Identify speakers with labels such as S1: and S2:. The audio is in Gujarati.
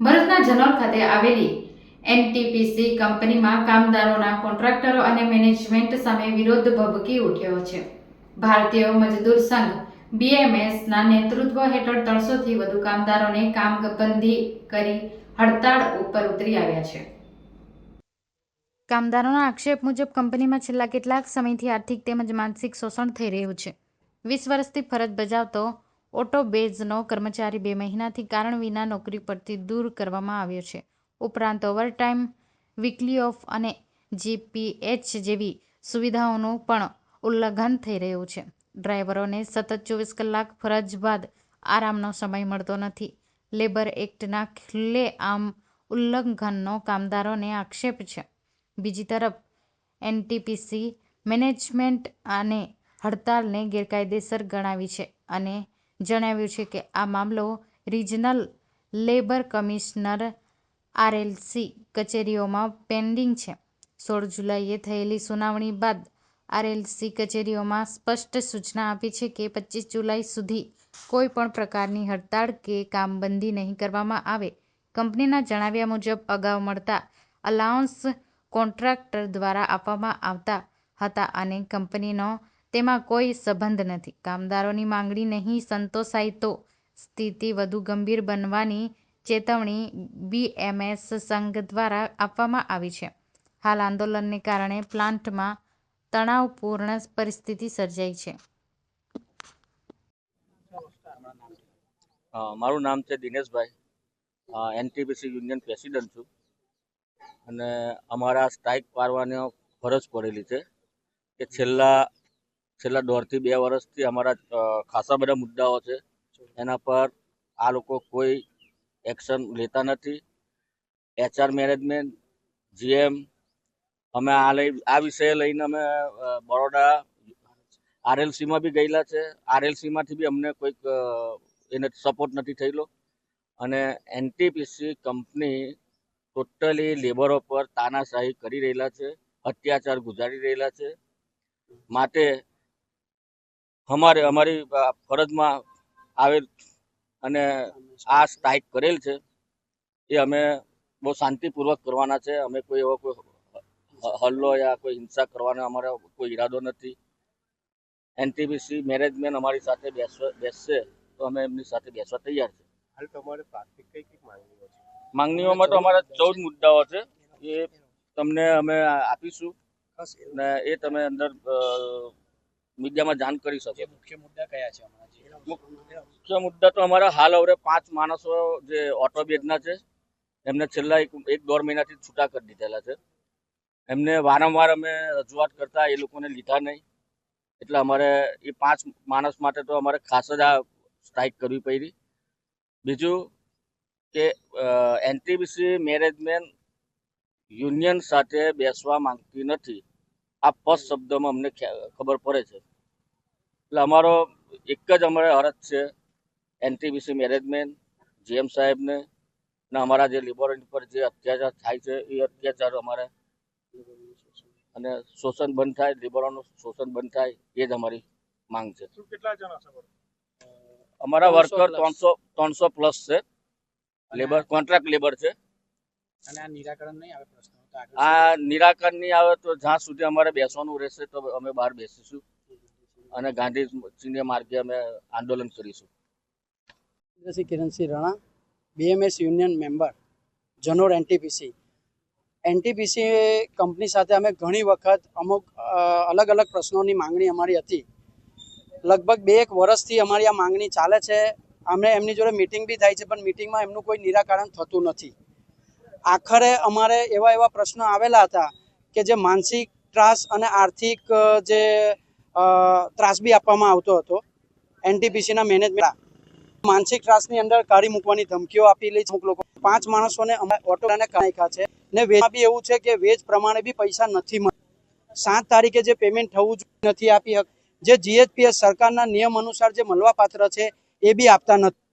S1: ભરૂચના જનોર ખાતે આવેલી એનટીપીસી કંપનીમાં કામદારોના કોન્ટ્રાક્ટરો અને મેનેજમેન્ટ સામે વિરોધ ભભકી ઉઠ્યો છે. ભારતીય મજદૂર સંઘ બીએમએસના નેતૃત્વ હેઠળ ત્રણસોથી વધુ કામદારોને કામબંધી કરી હડતાળ ઉપર ઉતરી આવ્યા છે. કામદારોના આક્ષેપ મુજબ કંપનીમાં છેલ્લા કેટલાક સમયથી આર્થિક તેમજ માનસિક શોષણ થઈ રહ્યું છે. વીસ વર્ષથી ફરજ બજાવતો ઓટો બેઝનો કર્મચારી બે મહિનાથી કારણ વિના નોકરી પરથી દૂર કરવામાં આવ્યો છે. ઉપરાંત ઓવરટાઈમ વીકલી ઓફ અને જીપીએચ જેવી સુવિધાઓનું પણ ઉલ્લંઘન થઈ રહ્યું છે. ડ્રાઈવરોને સતત ચોવીસ કલાક ફરજ બાદ આરામનો સમય મળતો નથી. લેબર એક્ટના ખુલ્લેઆમ ઉલ્લંઘનનો કામદારોને આક્ષેપ છે. બીજી તરફ, એનટીપીસી મેનેજમેન્ટ અને હડતાલને ગેરકાયદેસર ગણાવી છે અને જણાવ્યું છે કે આ મામલો રિજનલ લેબર કમિશનર આરએલસી કચેરીઓમાં પેન્ડિંગ છે. સોળ જુલાઈએ થયેલી સુનાવણી બાદ આરએલસી કચેરીઓમાં સ્પષ્ટ સૂચના આપી છે કે પચીસ જુલાઈ સુધી કોઈ પણ પ્રકારની હડતાળ કે કામબંધી નહીં કરવામાં આવે. કંપનીના જણાવ્યા મુજબ, અગાઉ મળતા અલાઉન્સ કોન્ટ્રાક્ટર દ્વારા આપવામાં આવતા હતા અને કંપનીનો તેમાં કોઈ સંબંધ નથી. કામદારોની માંગણી નહીં સંતોષાય તો સ્થિતિ વધુ ગંભીર બનવાની ચેતવણી બીએમએસ સંઘ દ્વારા આપવામાં આવી છે. હાલ આંદોલનને કારણે પ્લાન્ટમાં તણાવપૂર્ણ પરિસ્થિતિ સર્જાઈ છે.
S2: મારું નામ છે દિનેશભાઈ. એનટીપીસી યુનિયન પ્રેસિડન્ટ છું. અને અમારા સ્ટ્રાઇક પાડવાનો ફરજ પડેલી છે કે છેલ્લા છેલ્લા દોઢથી બે વર્ષથી અમારા ખાસા બધા મુદ્દાઓ છે. એના પર આ લોકો કોઈ એક્શન લેતા નથી. એચઆર મેનેજમેન્ટ, જીએમ, અમે આ લઈ, આ વિષય લઈને અમે બરોડા, આરએલસીમાં બી ગયેલા છે. આરએલસીમાંથી બી અમને કોઈક એને સપોર્ટ નથી થયેલો. અને એનટીપીસી કંપની ટોટલી લેબરો પર તાનાશાહી કરી રહેલા છે, અત્યાચાર ગુજારી રહેલા છે. માટે અમારે અમારી ફરજમાં આવેલ અને આ સ્ટ્રાઇક કરેલ છે એ અમે બહુ શાંતિપૂર્વક કરવાના છે. અમે કોઈ એવો કોઈ હલ્લો યા કોઈ હિંસા કરવાનો અમારો કોઈ ઈરાદો નથી. એનટીબીસી મેનેજમેન્ટ અમારી સાથે બેસશે તો અમે એમની સાથે બેસવા તૈયાર છે.
S3: હાલ તમારે પ્રાથમિક કઈ કઈ માંગણીઓ છે?
S2: માંગણીઓમાં તો અમારા ચૌદ મુદ્દાઓ છે. એ તમને અમે આપીશું ને એ તમે અંદર મીડિયામાં જાણ કરી શકે
S3: મુખ્ય મુદ્દા કયા છે
S2: મુખ્ય મુદ્દા તો અમારા હાલ હવે પાંચ માણસો જે ઓટો બેગના છે એમને છેલ્લા એક એક દોઢ મહિનાથી છૂટા કરી દીધેલા છે. એમને વારંવાર અમે રજૂઆત કરતા એ લોકોને લીધા નહીં. એટલે અમારે એ પાંચ માણસ માટે તો અમારે ખાસ જ આ સ્ટ્રાઇક કરવી પડી. બીજું કે એનટીબીસી મેનેજમેન્ટ યુનિયન સાથે બેસવા માંગતી નથી. આ ફર્સ્ટ શબ્દમાં અમને ખબર પડે છે. એટલે અમારો એક જ અમારે અરજ છે એનટીબીસી મેનેજમેન્ટ જીએમ સાહેબને ને અમારા જે લેબોરેટરી પર જે અત્યાચાર થાય છે એ અત્યાચાર અમારે અને શોષણ બંધ થાય લેબરોનું શોષણ બંધ થાય એ જ અમારી માંગ છે.
S3: કેટલા જણા
S2: અમારા? વર્કર ત્રણસો ત્રણસો પ્લસ છે. લેબર કોન્ટ્રાક્ટ લેબર છે.
S3: અને આ નિરાકરણ નહીં આવે પ્રશ્ન?
S2: આ નિરાકરણ નહીં આવે તો જ્યાં સુધી અમારે બેસવાનું રહેશે તો અમે બહાર બેસીશું. અને ગાંધી ગાંધીજી માર્ગે અમે આંદોલન કરીશું.
S4: Shri Kiransinh Rana BMS union member, Janor NTPC NTPC company સાથે અમે ઘણી વખત અમુક અલગ અલગ પ્રશ્નોની માંગણી અમારી હતી. લગભગ બે એક વર્ષથી અમારી આ માંગણી ચાલે છે. અમે એમની જોડે મિટિંગ બી થાય છે, પણ મિટિંગમાં એમનું કોઈ નિરાકરણ થતું નથી. આખરે અમારે એવા એવા પ્રશ્નો આવેલા હતા કે જે માનસિક ત્રાસ અને આર્થિક જે ત્રાસ બી આપવામાં આવતો હતો. એનટીપીસીના મેનેજમેન્ટ માનસિક ત્રાસની અંદર કાઢી મૂકવાની ધમકીઓ આપેલી અમુક લોકો, પાંચ માણસોને ઓટો અને નાખ્યા છે. ને વેજમાં બી એવું છે કે વેજ પ્રમાણે બી પૈસા નથી મળતા. સાત તારીખે જે પેમેન્ટ થવું નથી આપી જે જીએચપીએસ સરકારના નિયમ અનુસાર જે મળવા પાત્ર છે, એ બી આપતા નથી.